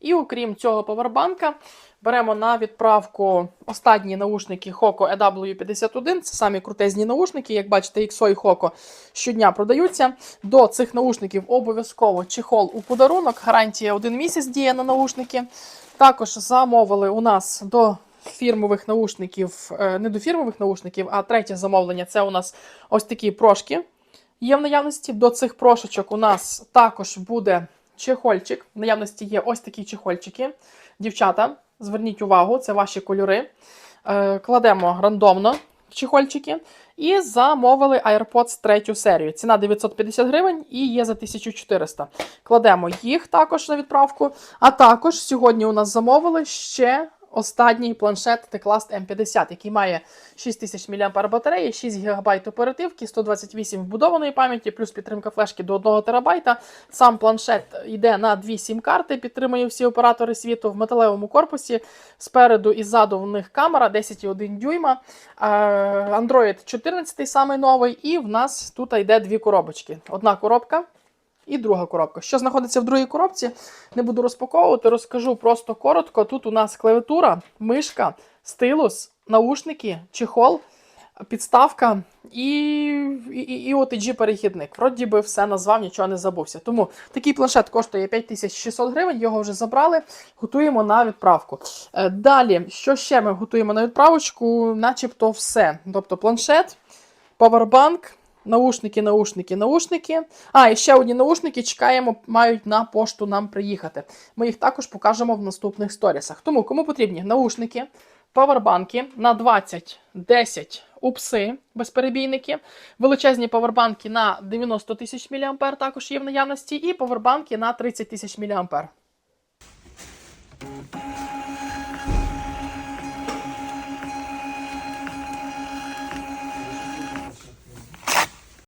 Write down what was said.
І окрім цього повербанка, беремо на відправку останні наушники Hoco EW51. Це самі крутезні наушники. Як бачите, XO і Hoco щодня продаються. До цих наушників обов'язково чехол у подарунок. Гарантія один місяць діє на наушники. Також замовили у нас до фірмових наушників, е, не до фірмових наушників, а третє замовлення це у нас ось такі прошки є в наявності. До цих прошечок у нас також буде чехольчик. В наявності є ось такі чехольчики. Дівчата, зверніть увагу, це ваші кольори. Е, Кладемо рандомно чехольчики. І замовили AirPods третю серію. Ціна 950 гривень і є за 1400. Кладемо їх також на відправку. А також сьогодні у нас замовили ще останній планшет Teclast M50, який має 6000 мАh батареї, 6 ГБ оперативки, 128 вбудованої пам'яті, плюс підтримка флешки до 1 ТБ. Сам планшет йде на дві сім-карти, підтримує всі оператори світу в металевому корпусі. Спереду і ззаду в них камера 10,1 дюйма. Е, Android 14 самий новий, і в нас тут йде дві коробочки. Одна коробка і друга коробка. Що знаходиться в другій коробці, не буду розпаковувати, розкажу просто коротко. Тут у нас клавіатура, мишка, стилус, наушники, чехол, підставка і, і, і, і OTG перехідник. Вроді би все назвав, нічого не забувся. Тому такий планшет коштує 5600 гривень, його вже забрали, готуємо на відправку. Е, Далі, що ще ми готуємо на відправочку? Начебто все. Тобто планшет, павербанк. Наушники, наушники, наушники. А, і ще одні наушники чекаємо, мають на пошту нам приїхати. Ми їх також покажемо в наступних сторісах. Тому, кому потрібні наушники, павербанки на 20, 10 упси безперебійники, величезні павербанки на 90 тисяч мА також є в наявності, і павербанки на 30 тисяч мА.